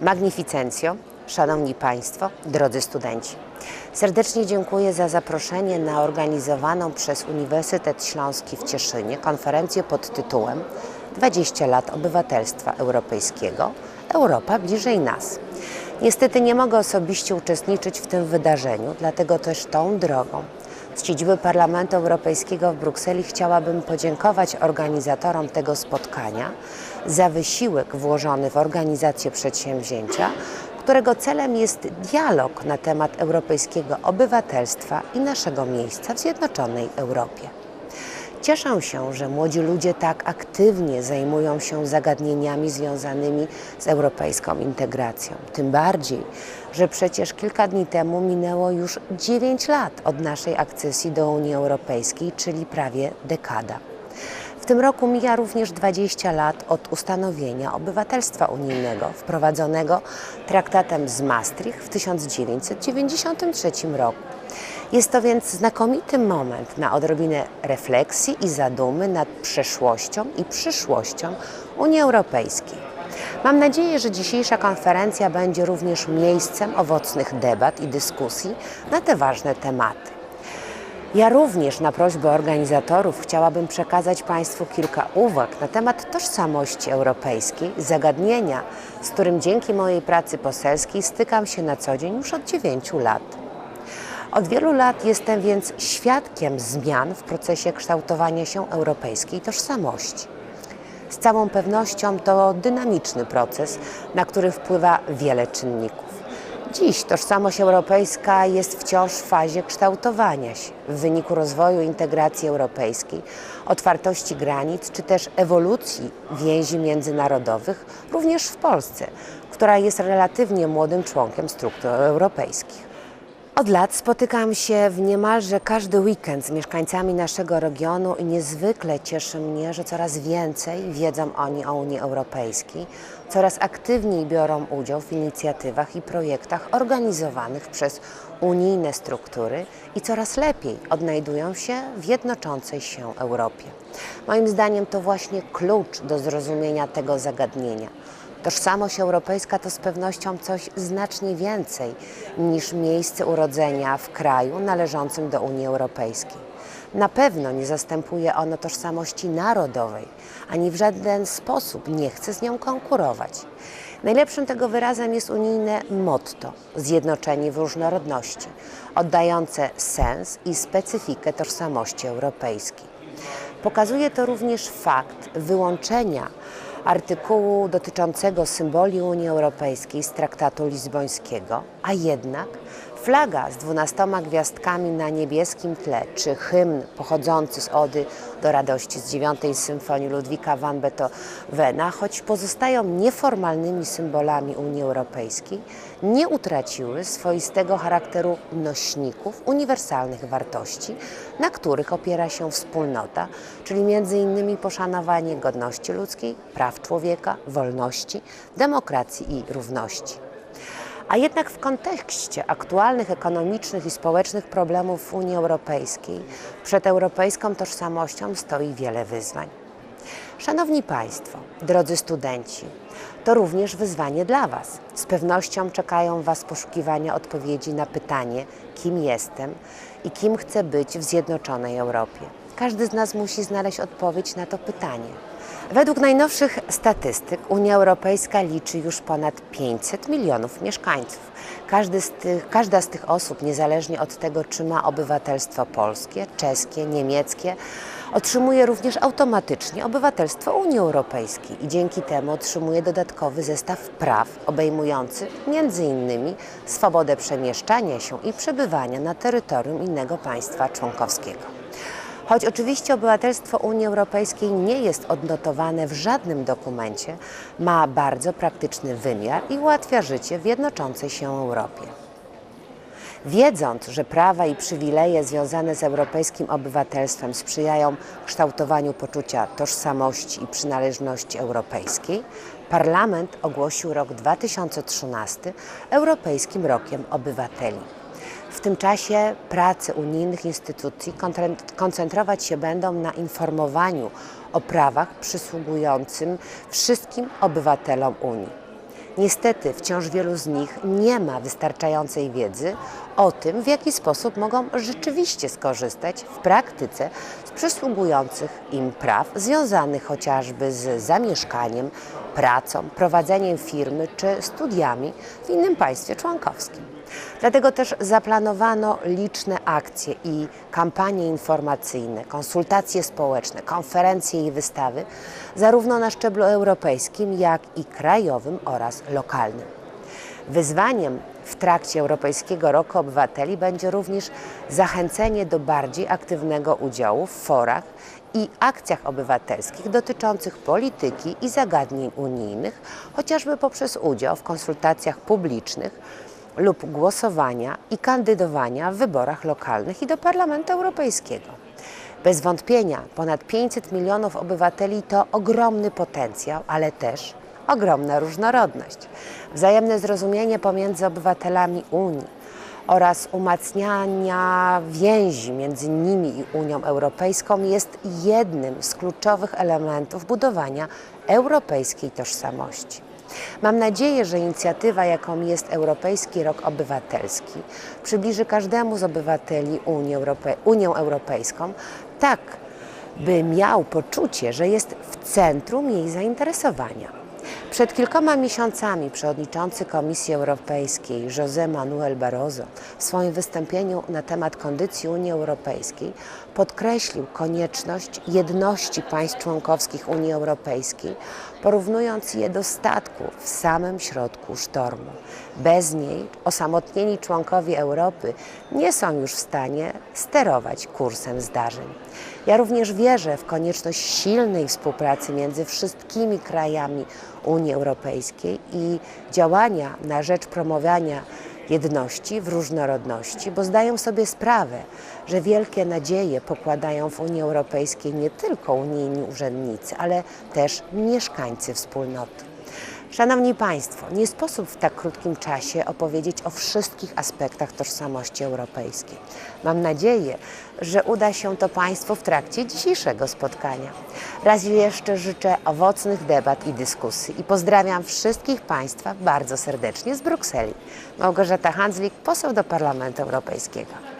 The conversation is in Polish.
Magnificencjo, Szanowni Państwo, drodzy studenci. Serdecznie dziękuję za zaproszenie na organizowaną przez Uniwersytet Śląski w Cieszynie konferencję pod tytułem 20 lat obywatelstwa europejskiego Europa bliżej nas. Niestety nie mogę osobiście uczestniczyć w tym wydarzeniu, dlatego też tą drogą z siedziby Parlamentu Europejskiego w Brukseli chciałabym podziękować organizatorom tego spotkania za wysiłek włożony w organizację przedsięwzięcia, którego celem jest dialog na temat europejskiego obywatelstwa i naszego miejsca w Zjednoczonej Europie. Cieszę się, że młodzi ludzie tak aktywnie zajmują się zagadnieniami związanymi z europejską integracją. Tym bardziej, że przecież kilka dni temu minęło już 9 lat od naszej akcesji do Unii Europejskiej, czyli prawie dekada. W tym roku mija również 20 lat od ustanowienia obywatelstwa unijnego, wprowadzonego traktatem z Maastricht w 1993 roku. Jest to więc znakomity moment na odrobinę refleksji i zadumy nad przeszłością i przyszłością Unii Europejskiej. Mam nadzieję, że dzisiejsza konferencja będzie również miejscem owocnych debat i dyskusji na te ważne tematy. Ja również na prośbę organizatorów chciałabym przekazać Państwu kilka uwag na temat tożsamości europejskiej, zagadnienia, z którym dzięki mojej pracy poselskiej stykam się na co dzień już od 9 lat. Od wielu lat jestem więc świadkiem zmian w procesie kształtowania się europejskiej tożsamości. Z całą pewnością to dynamiczny proces, na który wpływa wiele czynników. Dziś tożsamość europejska jest wciąż w fazie kształtowania się w wyniku rozwoju integracji europejskiej, otwartości granic czy też ewolucji więzi międzynarodowych, również w Polsce, która jest relatywnie młodym członkiem struktur europejskich. Od lat spotykam się w niemalże każdy weekend z mieszkańcami naszego regionu i niezwykle cieszy mnie, że coraz więcej wiedzą oni o Unii Europejskiej, coraz aktywniej biorą udział w inicjatywach i projektach organizowanych przez unijne struktury i coraz lepiej odnajdują się w jednoczącej się Europie. Moim zdaniem to właśnie klucz do zrozumienia tego zagadnienia. Tożsamość europejska to z pewnością coś znacznie więcej niż miejsce urodzenia w kraju należącym do Unii Europejskiej. Na pewno nie zastępuje ono tożsamości narodowej, ani w żaden sposób nie chce z nią konkurować. Najlepszym tego wyrazem jest unijne motto Zjednoczeni w różnorodności, oddające sens i specyfikę tożsamości europejskiej. Pokazuje to również fakt wyłączenia artykułu dotyczącego symboli Unii Europejskiej z traktatu lizbońskiego, a jednak flaga z dwunastoma gwiazdkami na niebieskim tle, czy hymn pochodzący z Ody do radości z dziewiątej symfonii Ludwika van Beethovena, choć pozostają nieformalnymi symbolami Unii Europejskiej, nie utraciły swoistego charakteru nośników uniwersalnych wartości, na których opiera się wspólnota, czyli innymi poszanowanie godności ludzkiej, praw człowieka, wolności, demokracji i równości. A jednak w kontekście aktualnych ekonomicznych i społecznych problemów Unii Europejskiej przed europejską tożsamością stoi wiele wyzwań. Szanowni Państwo, drodzy studenci, to również wyzwanie dla Was. Z pewnością czekają Was poszukiwania odpowiedzi na pytanie, kim jestem i kim chcę być w zjednoczonej Europie. Każdy z nas musi znaleźć odpowiedź na to pytanie. Według najnowszych statystyk Unia Europejska liczy już ponad 500 milionów mieszkańców. Z tych, każda z tych osób, niezależnie od tego, czy ma obywatelstwo polskie, czeskie, niemieckie, otrzymuje również automatycznie obywatelstwo Unii Europejskiej i dzięki temu otrzymuje dodatkowy zestaw praw obejmujący innymi swobodę przemieszczania się i przebywania na terytorium innego państwa członkowskiego. Choć oczywiście obywatelstwo Unii Europejskiej nie jest odnotowane w żadnym dokumencie, ma bardzo praktyczny wymiar i ułatwia życie w jednoczącej się Europie. Wiedząc, że prawa i przywileje związane z europejskim obywatelstwem sprzyjają kształtowaniu poczucia tożsamości i przynależności europejskiej, Parlament ogłosił rok 2013 Europejskim Rokiem Obywateli. W tym czasie prace unijnych instytucji koncentrować się będą na informowaniu o prawach przysługującym wszystkim obywatelom Unii. Niestety wciąż wielu z nich nie ma wystarczającej wiedzy o tym, w jaki sposób mogą rzeczywiście skorzystać w praktyce z przysługujących im praw związanych chociażby z zamieszkaniem, pracą, prowadzeniem firmy czy studiami w innym państwie członkowskim. Dlatego też zaplanowano liczne akcje i kampanie informacyjne, konsultacje społeczne, konferencje i wystawy, zarówno na szczeblu europejskim, jak i krajowym oraz lokalnym. Wyzwaniem w trakcie Europejskiego Roku Obywateli będzie również zachęcenie do bardziej aktywnego udziału w forach i akcjach obywatelskich dotyczących polityki i zagadnień unijnych, chociażby poprzez udział w konsultacjach publicznych lub głosowania i kandydowania w wyborach lokalnych i do Parlamentu Europejskiego. Bez wątpienia ponad 500 milionów obywateli to ogromny potencjał, ale też ogromna różnorodność. Wzajemne zrozumienie pomiędzy obywatelami Unii oraz umacniania więzi między nimi i Unią Europejską jest jednym z kluczowych elementów budowania europejskiej tożsamości. Mam nadzieję, że inicjatywa, jaką jest Europejski Rok Obywatelski, przybliży każdemu z obywateli Unię, Europe- Europejską tak, by miał poczucie, że jest w centrum jej zainteresowania. Przed kilkoma miesiącami przewodniczący Komisji Europejskiej José Manuel Barroso w swoim wystąpieniu na temat kondycji Unii Europejskiej podkreślił konieczność jedności państw członkowskich Unii Europejskiej, porównując je do statku w samym środku sztormu. Bez niej osamotnieni członkowie Europy nie są już w stanie sterować kursem zdarzeń. Ja również wierzę w konieczność silnej współpracy między wszystkimi krajami Unii Europejskiej i działania na rzecz promowania jedności w różnorodności, bo zdają sobie sprawę, że wielkie nadzieje pokładają w Unii Europejskiej nie tylko unijni urzędnicy, ale też mieszkańcy wspólnoty. Szanowni Państwo, nie sposób w tak krótkim czasie opowiedzieć o wszystkich aspektach tożsamości europejskiej. Mam nadzieję, że uda się to Państwu w trakcie dzisiejszego spotkania. Raz jeszcze życzę owocnych debat i dyskusji i pozdrawiam wszystkich Państwa bardzo serdecznie z Brukseli. Małgorzata Handzlik, poseł do Parlamentu Europejskiego.